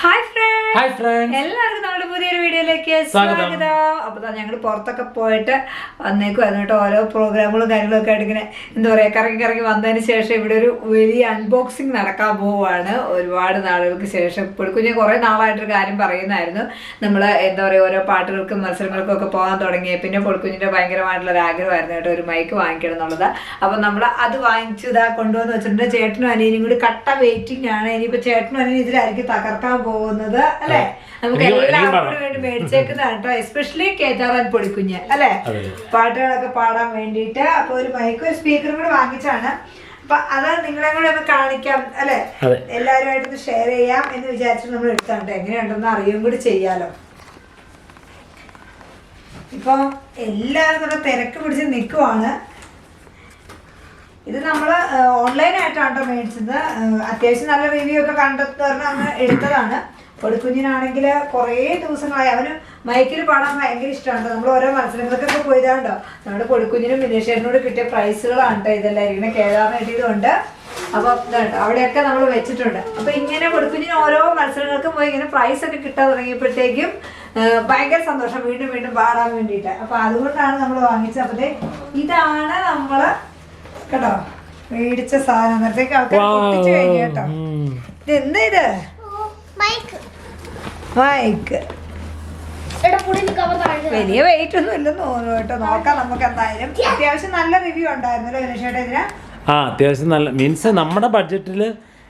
Hi friends hi friends എല്ലാവർക്കും നമ്മുടെ പുതിയൊരു വീഡിയോയിലേക്ക് സ്വാഗതം. അപ്പൊ ഞങ്ങൾ പുറത്തൊക്കെ പോയിട്ട് വന്നേക്കുമായിരുന്നു കേട്ടോ. ഓരോ പ്രോഗ്രാമുകളും കാര്യങ്ങളൊക്കെ ആയിട്ട് ഇങ്ങനെ എന്താ പറയാ കറങ്ങി കറങ്ങി വന്നതിന് ശേഷം ഇവിടെ ഒരു വലിയ അൺബോക്സിങ് നടക്കാൻ പോവുകയാണ്. ഒരുപാട് നാളുകൾക്ക് ശേഷം പൊടിക്കുഞ്ഞ് കുറെ നാളായിട്ടൊരു കാര്യം പറയുന്നതായിരുന്നു. നമ്മൾ എന്താ പറയുക ഓരോ പാട്ടുകൾക്കും മത്സരങ്ങൾക്കും ഒക്കെ പോകാൻ തുടങ്ങി പിന്നെ പൊളിക്കുഞ്ഞിന്റെ ഭയങ്കരമായിട്ടുള്ള ഒരു ആഗ്രഹമായിരുന്നു കേട്ടോ ഒരു മൈക്ക് വാങ്ങിക്കണം എന്നുള്ളത്. അപ്പൊ നമ്മൾ അത് വാങ്ങിച്ചു ഇതാ കൊണ്ടുവന്ന് വെച്ചിട്ടുണ്ട്. ചേട്ടനും അനിയനും കൂടി കട്ട വെയിറ്റിംഗ് ആണ്. ഇനിയിപ്പോ ചേട്ടനും അനിയനും ഇതിലായിരിക്കും തകർക്കാൻ പോകുന്നത് അല്ലെ? നമുക്ക് എല്ലാവർക്കും. വേണ്ടി മേടിച്ചേക്കുന്നതാണ് കേട്ടോ. എസ്പെഷ്യലി കേറ്റാറാൻ പൊടിക്കുഞ്ഞ് അല്ലെ? പാട്ടുകളൊക്കെ പാടാൻ വേണ്ടിയിട്ട് അപ്പൊ ഒരു മൈക്കും ഒരു സ്പീക്കറും കൂടെ വാങ്ങിച്ചാണ്. അപ്പൊ അത് നിങ്ങളെ കൂടെ ഒന്ന് കാണിക്കാം അല്ലെ? എല്ലാവരുമായിട്ടൊന്ന് എല്ലാവരുമായിട്ട് ഷെയർ ചെയ്യാം എന്ന് വിചാരിച്ചു നമ്മൾ എടുത്താണ് എങ്ങനെയുണ്ടെന്ന് അറിയുകയും കൂടി ചെയ്യാലോ. ഇപ്പൊ എല്ലാവരും നമ്മുടെ തിരക്ക് പിടിച്ച് നിൽക്കുവാണ് ഇത് നമ്മൾ ഓൺലൈനായിട്ടാണ് കേട്ടോ മേടിച്ചത്. അത്യാവശ്യം നല്ല റിവ്യൂ ഒക്കെ കണ്ടെത്തി അങ്ങ് എടുത്തതാണ്. പൊടിക്കുഞ്ഞിനാണെങ്കിൽ കുറേ ദിവസങ്ങളായി. അവന് മൈക്കിൽ പാടാൻ ഭയങ്കര ഇഷ്ടമാണ് നമ്മൾ ഓരോ മത്സരങ്ങൾക്കൊക്കെ പോയതാണ്ടോ നമ്മുടെ പൊടിക്കുഞ്ഞിനും വിനേശ്വരനോട് കിട്ടിയ പ്രൈസുകളാണ് കേട്ടോ ഇതെല്ലാം. ഇങ്ങനെ കേൾക്കാൻ കിട്ടിയതുകൊണ്ട് അപ്പോൾ ഇതുണ്ട് അവിടെയൊക്കെ നമ്മൾ വെച്ചിട്ടുണ്ട്. അപ്പോൾ ഇങ്ങനെ പൊടിക്കുഞ്ഞിന് ഓരോ മത്സരങ്ങൾക്കും പോയി ഇങ്ങനെ പ്രൈസ് ഒക്കെ കിട്ടാൻ തുടങ്ങിയപ്പോഴത്തേക്കും ഭയങ്കര സന്തോഷം. വീണ്ടും വീണ്ടും പാടാൻ വേണ്ടിയിട്ട്. അപ്പോൾ അതുകൊണ്ടാണ് നമ്മൾ വാങ്ങിച്ചത്. അപ്പോൾ ഇതാണ് നമ്മൾ കേട്ടോ? മേടിച്ച സാധനം. അന്നേരത്തേക്ക് ആൾക്കാർ പൊട്ടിച്ചു കഴിഞ്ഞു കേട്ടോ. ഇത് എന്താ ഇത്? മൈക്ക് മൈക്ക് എടാ പുള്ളിന് കവർ താഴെ വലിയ വെയിറ്റ് ഒന്നും ഇല്ലെന്ന് തോന്നുന്നു കേട്ടോ. നോക്കാം നമുക്ക് എന്തായാലും. അത്യാവശ്യം നല്ല റിവ്യൂ ഉണ്ടായിരുന്നല്ലോ വിനേഷേട്ടാ ഇതിന്. ആ അത്യാവശ്യം നല്ല മീൻസ് നമ്മുടെ ബഡ്ജറ്റിൽ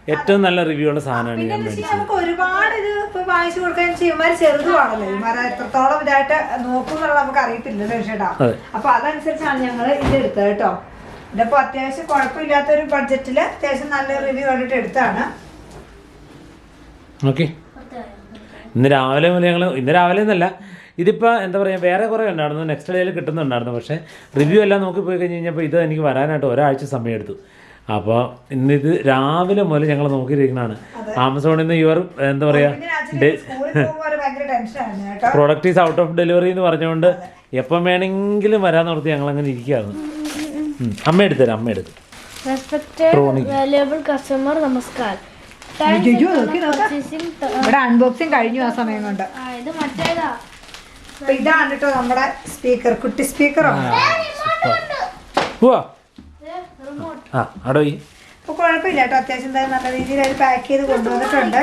ഏറ്റവും നല്ല റിവ്യൂ ഉള്ള സാധനമാണ് ഞാൻ നമുക്ക് ഒരുപാട് ഇത് ഇപ്പൊ വാങ്ങിച്ചു കൊടുക്കാൻ ചെയ്യുമാര് ചെറുതുമാണല്ലോ ഇമാരെ എത്രത്തോളം ഇതായിട്ട് നോക്കുന്നുള്ളത് നമുക്ക് അറിയത്തില്ലല്ലോ ചേട്ടാ അപ്പൊ അതനുസരിച്ചാണ് ഞങ്ങൾ ഇത് എടുത്തത് കേട്ടോ. ഇതിപ്പോ അത്യാവശ്യം കുഴപ്പമില്ലാത്തൊരു ബഡ്ജറ്റിൽ അത്യാവശ്യം നല്ല റിവ്യൂ കണ്ടിട്ട് എടുത്താണ്. ഓക്കെ ഇന്ന് രാവിലെ മുതൽ ഞങ്ങൾ ഇന്ന് രാവിലെ എന്നല്ല ഇതിപ്പോൾ എന്താ പറയുക വേറെ കുറേ ഉണ്ടായിരുന്നു. നെക്സ്റ്റ് ഡേയിൽ കിട്ടുന്നുണ്ടായിരുന്നു. പക്ഷേ റിവ്യൂ എല്ലാം നോക്കി പോയി കഴിഞ്ഞ് കഴിഞ്ഞപ്പോൾ ഇത് എനിക്ക് വരാനായിട്ട് ഒരാഴ്ച സമയമെടുത്തു. അപ്പോൾ ഇന്നിത് രാവിലെ മുതൽ ഞങ്ങൾ നോക്കിയിരിക്കുന്നതാണ്. ആമസോണിൽ നിന്ന് ഇവർ എന്താ പറയുക product is out of delivery എന്ന് പറഞ്ഞുകൊണ്ട് എപ്പം വേണമെങ്കിലും വരാൻ നിർത്തി ഞങ്ങൾ അങ്ങനെ ഇരിക്കുകയായിരുന്നു. അമ്മ എടുത്തരാം അമ്മ എടുത്തു. വാല്യുബിൾ കസ്റ്റമർ നമസ്കാരം. ഇവിടെ അൺബോക്സിങ് കഴിഞ്ഞു ആ സമയം കൊണ്ട്. ഇത് മറ്റേതാ? അപ്പൊ ഇതാണ് കേട്ടോ നമ്മുടെ സ്പീക്കർ കുട്ടി സ്പീക്കറാണ് പോവാ റിമോട്ട് ആ അവിടെ പോയി. അപ്പൊ കുഴപ്പമില്ല കേട്ടോ അത്യാവശ്യം നല്ല രീതിയിൽ അത് പാക്ക് ചെയ്ത് കൊണ്ടുവന്നിട്ടുണ്ട്.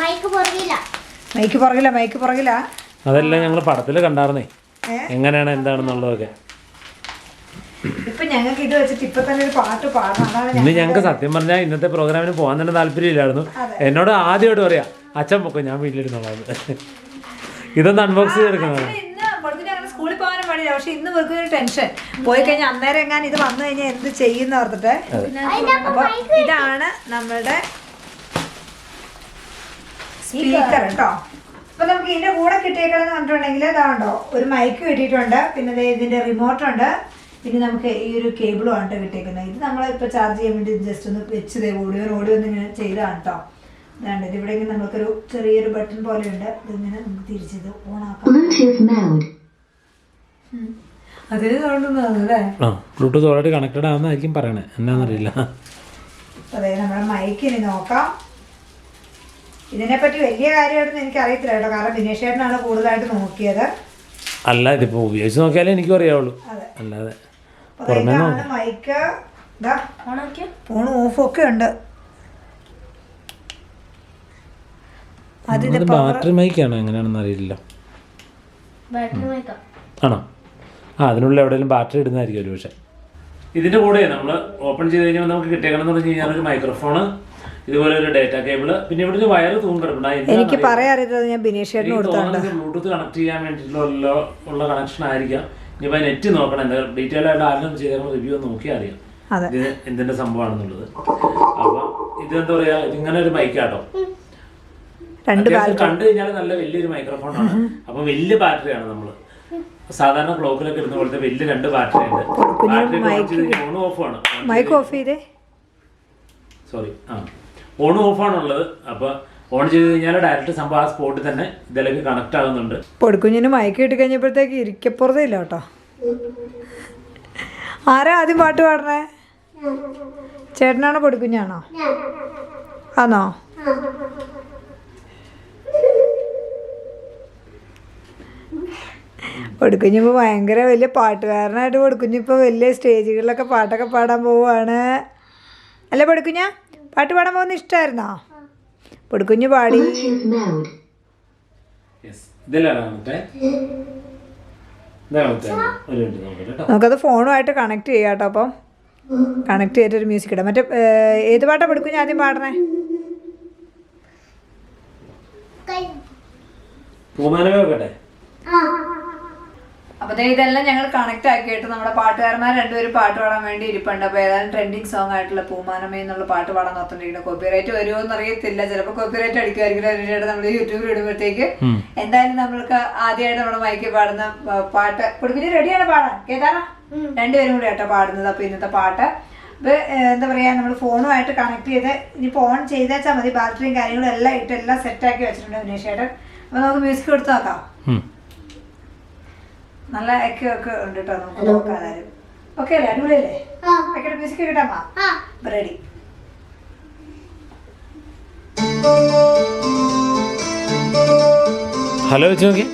മൈക്ക് പുറകില്ല മൈക്ക് പുറകില മൈക്ക് പുറകില. അതെല്ലാം ഞങ്ങൾ പടത്തിൽ കണ്ടാർന്നേ. എങ്ങനെയാണ് എന്താണെന്നുള്ളതൊക്കെ. ഇപ്പൊ ഞങ്ങൾക്ക് ഇത് വെച്ചിട്ട് ഇപ്പൊ തന്നെ ഒരു പാട്ട് പാടണം. ഇന്ന് ഞങ്ങൾക്ക് സത്യം പറഞ്ഞാൽ ഇന്നത്തെ പ്രോഗ്രാമിന് പോകാൻ തന്നെ താല്പര്യമില്ലായിരുന്നു. എന്നോട് ആദ്യമായിട്ട് പറയാം അച്ഛൻ പൊക്കോ ഞാൻ വീട്ടിലിരുന്നുള്ളത് ഇതൊന്ന് അൺബോക്സ് ചെയ്തെടുക്കുന്നത് ഞങ്ങൾ ഇന്ന് കൊടുത്തിട്ട് അങ്ങനെ സ്കൂളിൽ പോകാനും പാടില്ല പക്ഷെ ഇന്ന് ഇവർക്ക് ഒരു ടെൻഷൻ പോയി കഴിഞ്ഞാൽ അന്നേരം എങ്ങാൻ ഇത് വന്നു കഴിഞ്ഞാൽ എന്ത് ചെയ്യുന്ന ഓർത്തിട്ട് അപ്പൊ ഇതാണ് നമ്മളുടെ സ്പീക്കർ കേട്ടോ അപ്പൊ നമുക്ക് ഇതിന്റെ കൂടെ കിട്ടിയേക്കണെന്ന് പറഞ്ഞിട്ടുണ്ടെങ്കിൽ ഇതാണ്ടോ ഒരു മൈക്ക് കിട്ടിയിട്ടുണ്ട്. പിന്നെ ദേ ഇതിന്റെ റിമോട്ട് പിന്നെ നമുക്ക് ഈ ഒരു കേബിളും ആണ് കേട്ടോ കിട്ടിയേക്കുന്നത് ഇത് നമ്മൾ ഇപ്പോൾ ചാർജ് ചെയ്യാൻ വേണ്ടി ജസ്റ്റ് ഒന്ന് വെച്ച് ഓടിയോ ഓടിയോ ഓടി ഒന്ന് ഇങ്ങനെ ചെയ്തതാണ് കേട്ടോ ഇതാണ്ട് ഇത് ഇവിടെ ഇങ്ങനെ നമുക്കൊരു ചെറിയൊരു ബട്ടൺ പോലെയുണ്ട്. ഇതിങ്ങനെ നമുക്ക് തിരിച്ചത് ഓണാക്കാം. ആക്കാം. അതിന് ബ്ലൂടൂത്ത് ഓൾറെഡി കണക്റ്റഡ് ആവുന്നതായിരിക്കും പറയണേ. എന്നാന്നറിയില്ല. അതെ നമ്മുടെ മൈക്കിനി നോക്കാം. ഇതിനെപ്പറ്റി വലിയ കാര്യമായിട്ടൊന്നും എനിക്ക് അറിയത്തില്ല കേട്ടോ കാരണം ദിനേശ് ചേട്ടനാണ് കൂടുതലായിട്ട് നോക്കിയത്. അല്ല ഇതിപ്പോൾ ഉപയോഗിച്ച് നോക്കിയാലേ എനിക്കും അറിയാവുള്ളൂ. അല്ലാതെ പുറമേ ഫോൺ ഉണ്ട്. അത് ബാറ്ററി മൈക്കാണോ എങ്ങനെയാണെന്ന് അറിയില്ല. ബാറ്ററി മൈക്കാ ആണോ? ആ അതിനുള്ളിൽ എവിടെയെങ്കിലും ബാറ്ററി ഇടുന്നതായിരിക്കും ഒരു പക്ഷേ ഇതിന്റെ കൂടെ നമ്മൾ ഓപ്പൺ ചെയ്ത് കഴിഞ്ഞാൽ നമുക്ക് കിട്ടിയേക്കണം എന്ന് പറഞ്ഞു കഴിഞ്ഞാൽ ഒരു മൈക്രോഫോൺ ഇതുപോലെ ഒരു ഡേറ്റ കേബിൾ പിന്നെ ഇവിടെ ഒരു വയർ തൂങ്ങിക്കിടപ്പുണ്ട് ആ എനിക്ക് പറയാറിയത് ഞാൻ ബിനേഷ് ചേട്ടന് എനിക്ക് കൊടുത്തോണ്ട് ബ്ലൂടൂത്ത് കണക്ട് ചെയ്യാൻ വേണ്ടിയിട്ടുള്ള ഉള്ള കണക്ഷൻ ആയിരിക്കാം. ഇനിയിപ്പോ നെറ്റ് നോക്കണം. എന്താ ഡീറ്റെയിൽ ആയിട്ട് ആരും ചെയ്ത റിവ്യൂ നോക്കിയാൽ അറിയാം. ഇത് എന്തിന്റെ സംഭവമാണെന്നുള്ളത്. അപ്പൊ ഇത് എന്താ പറയാ ഇതിങ്ങനെ ഒരു മൈക്കാട്ടോ കണ്ടു കഴിഞ്ഞാൽ നല്ല വലിയൊരു മൈക്രോഫോൺ ആണ്. അപ്പൊ വലിയ ബാറ്ററിയാണ് നമ്മൾ. സാധാരണ ക്ലോക്കിലൊക്കെ ഇടുന്ന പോലത്തെ വലിയ രണ്ട് ബാറ്ററി ഉണ്ട്. ബാറ്ററി ഓൺ ഓഫ് ആണ്. മൈക്ക് ഓഫ് ചെയ്തേ. സോറി ആ. ഓണും ഓഫാണ് ഉള്ളത് അപ്പോൾ ഓൺ ചെയ്ത് കഴിഞ്ഞാൽ ഡയറക്റ്റ് സംഭവം ആ സ്പോട്ടിൽ തന്നെ ഇതിലേക്ക് കണക്ട് ആകുന്നുണ്ട്. പൊടിക്കുഞ്ഞിന് മയക്കി ഇട്ട് കഴിഞ്ഞപ്പോഴത്തേക്ക് ഇരിക്കപ്പുറതേ ഇല്ല കേട്ടോ. ആരാ ആദ്യം പാട്ട് പാടണേ? ചേട്ടനാണോ പൊടിക്കുഞ്ഞാണോ? ആണോ ഒടുക്കുഞ്ഞിപ്പോൾ ഭയങ്കര വലിയ പാട്ടുകാരനായിട്ട് ഒടുക്കുഞ്ഞിപ്പോൾ വലിയ സ്റ്റേജുകളിലൊക്കെ പാട്ടൊക്കെ പാടാൻ പോവാണ്. അല്ലേ പഠിക്കുഞ്ഞാ പാട്ട് പാടാൻ പോകുന്ന ഇഷ്ടമായിരുന്നോ പൊടുക്കുഞ്ഞു പാടി. നമുക്കത് ഫോണുമായിട്ട് കണക്ട് ചെയ്യാം കേട്ടോ അപ്പം. കണക്ട് ചെയ്തിട്ടൊരു മ്യൂസിക് ഇടാം. മറ്റേ ഏത് പാട്ടാണ് പൊടുക്കുഞ്ഞ് ആദ്യം പാടണേ പൂമാനമേ വെക്കട്ടെ? അപ്പൊ ദേ ഇതെല്ലാം ഞങ്ങൾ കണക്ട് ആക്കിയിട്ട് നമ്മുടെ പാട്ടുകാരന്മാർ രണ്ടുപേരും പാട്ട് പാടാൻ വേണ്ടി ഇരിപ്പുണ്ട്. അപ്പൊ ഏതായാലും ട്രെൻഡിങ് സോങ് ആയിട്ടുള്ള പൂമാനമേ എന്നുള്ള പാട്ട് പാടാൻ നോക്കിയിരിക്കുന്നത് കോപ്പിറൈറ്റ് വരുമോ എന്ന് അറിയത്തില്ല ചിലപ്പോൾ കോപ്പിറൈറ്റ് അടിക്കുമായിരിക്കും അതിനായിട്ട് നമ്മൾ യൂട്യൂബിൽ ഇടുമ്പോഴത്തേക്ക് എന്തായാലും നമ്മൾക്ക് ആദ്യമായിട്ട് നമ്മുടെ മൈക്കിൽ പാടുന്ന പാട്ട് കൊടുക്കില്ല റെഡിയാണ് പാടാൻ. കേട്ടാറാ രണ്ടുപേരും കൂടി ആട്ടോ പാടുന്നത്. അപ്പോൾ ഇന്നത്തെ പാട്ട്. അപ്പോൾ എന്താ പറയാ നമ്മൾ ഫോണുമായിട്ട് കണക്ട് ചെയ്ത് ഇനി ഓൺ ചെയ്തേച്ചാൽ മതി. ബാറ്ററിയും കാര്യങ്ങളും എല്ലാം ഇട്ട് എല്ലാം സെറ്റാക്കി വെച്ചിട്ടുണ്ട് വിനേഷ് ചേട്ടൻ അപ്പൊ നമുക്ക് മ്യൂസിക് കൊടുത്ത് നോക്കാം. നല്ല ഒക്കെ ഉണ്ട് കേട്ടോ നമുക്ക് നോക്കാതാരും ഓക്കെ അല്ലേ? അടിപൊളിയല്ലേ? വെക്കട്ടെ മ്യൂസിക് കിട്ടാമോ? റെഡി ഹലോ വെച്ച് നോക്കി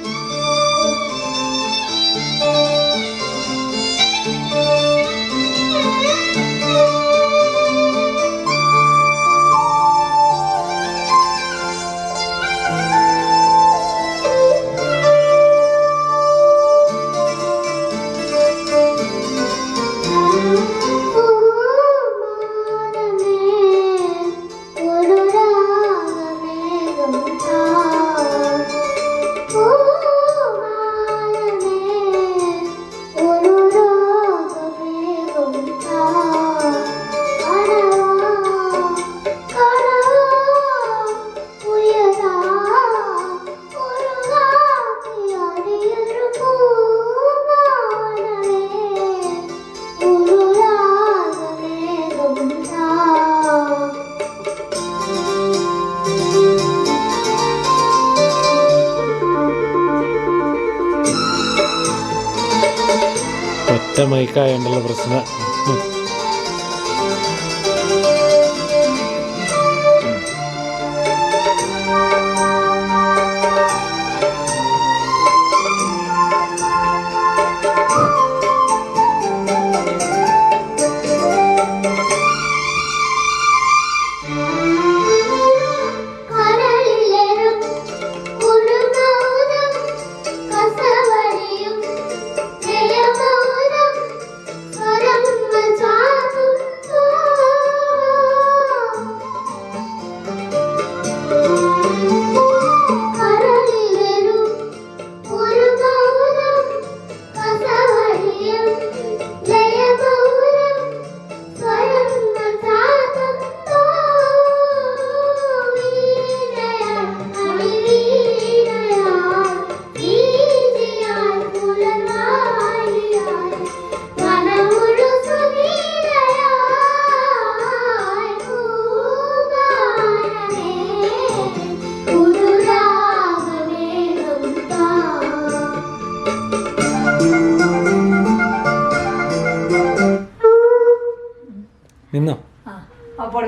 ഒറ്റ മൈക്കായുള്ള പ്രശ്നം.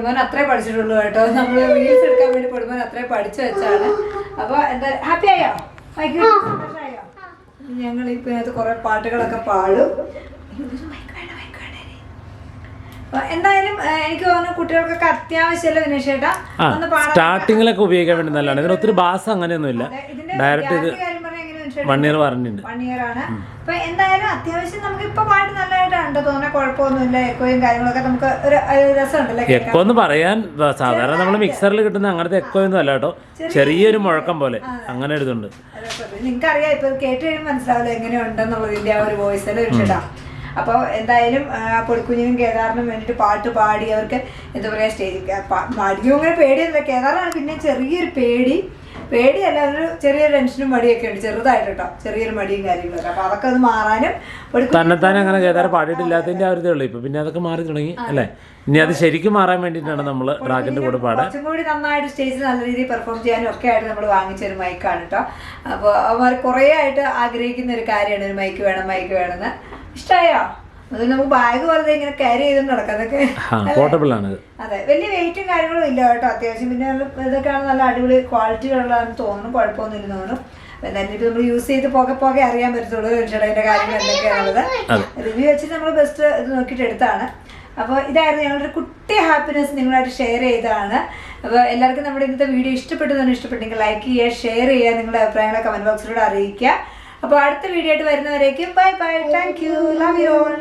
പൊടിമോൻ അത്രേ പഠിച്ചിട്ടുള്ളൂ കേട്ടോ. നമ്മൾ റീൽസ് എടുക്കാൻ വേണ്ടി പൊടിമോൻ അത്രേ പഠിച്ചു വെച്ചാണ്. അപ്പൊ എന്താ ഹാപ്പി ആയോ? സന്തോഷമായോ ഞങ്ങൾ ഇപ്പൊ ഇതിനകത്ത് കുറെ പാട്ടുകളൊക്കെ പാടും. എന്തായാലും എനിക്ക് തോന്നുന്നു കുട്ടികൾക്കൊക്കെ അത്യാവശ്യമല്ല വിനേഷ് ചേട്ടാ? ആ ഒന്ന് പാടാൻ സ്റ്റാർട്ടിങ്ങിലൊക്കെ ഉപയോഗിക്കാൻ വേണ്ടി നല്ലതാണ്. ഇതിന് ഒത്തിരി ബാസ് അങ്ങനെയൊന്നുമില്ല. ഡയറക്റ്റ് ഇത് എങ്ങനെ വൺ ഇയർ പറഞ്ഞിട്ടുണ്ട് വൺ ഇയർ ആണ്. അപ്പൊ എന്തായാലും അത്യാവശ്യം നമുക്ക് ഇപ്പൊ പാട്ട് നല്ലതായിട്ടുണ്ട് തോന്നുന്നത് കുഴപ്പമൊന്നുമില്ല. എക്കോയും കാര്യങ്ങളൊക്കെ നമുക്ക് ഒരു രസമുണ്ടല്ലോ? എക്കോ എന്ന് പറയാൻ സാധാരണ നമ്മൾ മിക്സറിൽ കിട്ടുന്ന അങ്ങനത്തെ എക്കോ ഒന്നും അല്ല കേട്ടോ. ചെറിയൊരു മുഴക്കം പോലെ അങ്ങനെ ഒരു ഇതുണ്ട് നിങ്ങൾക്ക് അറിയാം ഇപ്പൊ കേട്ട് കഴിയുമ്പോൾ മനസ്സിലാവില്ല എങ്ങനെയുണ്ടെന്നുള്ളതിന്റെ ആ ഒരു വോയിസ് അപ്പൊ അപ്പോൾ എന്തായാലും ആ, പൊടിക്കുഞ്ഞിനും കേദാറിനും വേണ്ടിയിട്ട് പാട്ട് പാടി അവർക്ക് എന്താ പറയാ സ്റ്റേജ് മടിയും അങ്ങനെ പേടിയൊന്നുമില്ല. കേദാറാണ് പിന്നെ ചെറിയൊരു പേടി. പേടിയല്ല അതൊരു ചെറിയ ടെൻഷനും മടിയൊക്കെ ഉണ്ട്. ചെറുതായിട്ട് കേട്ടോ ചെറിയൊരു മടിയും കാര്യങ്ങളൊക്കെ. അപ്പൊ അതൊക്കെ ഒന്ന് മാറാനും തന്നെത്താനെ അങ്ങനെ കേതാരം പാടിയിട്ടില്ലാത്തതിന്റെ ആ ഒരു ഇതേ ഉള്ളൂ. ഇപ്പൊ പിന്നെ അതൊക്കെ മാറി തുടങ്ങി അല്ലേ? ഇനി അത് ശരിക്കും മാറാൻ വേണ്ടിയിട്ടാണ് നമ്മൾ ഡ്രാഗന്റെ കൂടെ പാടാൻ. കുറച്ചും കൂടി നന്നായിട്ട് സ്റ്റേജിൽ നല്ല രീതിയിൽ പെർഫോം ചെയ്യാനും ഒക്കെ ആയിട്ട് നമ്മൾ വാങ്ങിച്ചൊരു മൈക്കാണ് കേട്ടോ അപ്പോൾ അവർ കുറേ ആയിട്ട് ആഗ്രഹിക്കുന്ന ഒരു കാര്യമാണ് ഒരു മൈക്ക് വേണം മൈക്ക് വേണമെന്ന് ഇഷ്ടമായോ നമുക്ക് ബാഗ് ഇങ്ങനെ ക്യാരി ചെയ്ത് നടക്കാം. അതൊക്കെ ആ പോർട്ടബിൾ ആണ് അതെ. വലിയ വെയിറ്റും കാര്യങ്ങളും ഇല്ല കേട്ടോ അത്യാവശ്യം. പിന്നെ നല്ല ഇതൊക്കെയാണ് നല്ല അടിപൊളി ക്വാളിറ്റികളുള്ളതാണെന്ന് തോന്നുന്നു കുഴപ്പമൊന്നും ഇല്ലെന്ന് തോന്നുന്നു. എന്തായാലും ഇപ്പോൾ നമ്മൾ യൂസ് ചെയ്ത് പോകെ പോകെ അറിയാൻ പറ്റത്തുള്ളൂ കാര്യങ്ങൾ എന്തൊക്കെയാണുള്ളത് റിവ്യൂ വെച്ചിട്ട് നമ്മൾ ബെസ്റ്റ് ഇത് നോക്കിയിട്ട് എടുത്താണ്. അപ്പോൾ ഇതായിരുന്നു ഞങ്ങളുടെ കുട്ടി ഹാപ്പിനെസ് നിങ്ങളായിട്ട് ഷെയർ ചെയ്തതാണ്. അപ്പോൾ എല്ലാവർക്കും നമ്മുടെ ഇന്നത്തെ വീഡിയോ ഇഷ്ടപ്പെട്ടു തന്നെ ഇഷ്ടപ്പെട്ടെങ്കിൽ ലൈക്ക് ചെയ്യുക ഷെയർ ചെയ്യുക നിങ്ങളുടെ അഭിപ്രായങ്ങളെ കമന്റ് ബോക്സിലൂടെ അറിയിക്കുക. അപ്പോൾ അടുത്ത വീഡിയോ ആയിട്ട് വരുന്നവരേക്കും bye bye thank you love you all.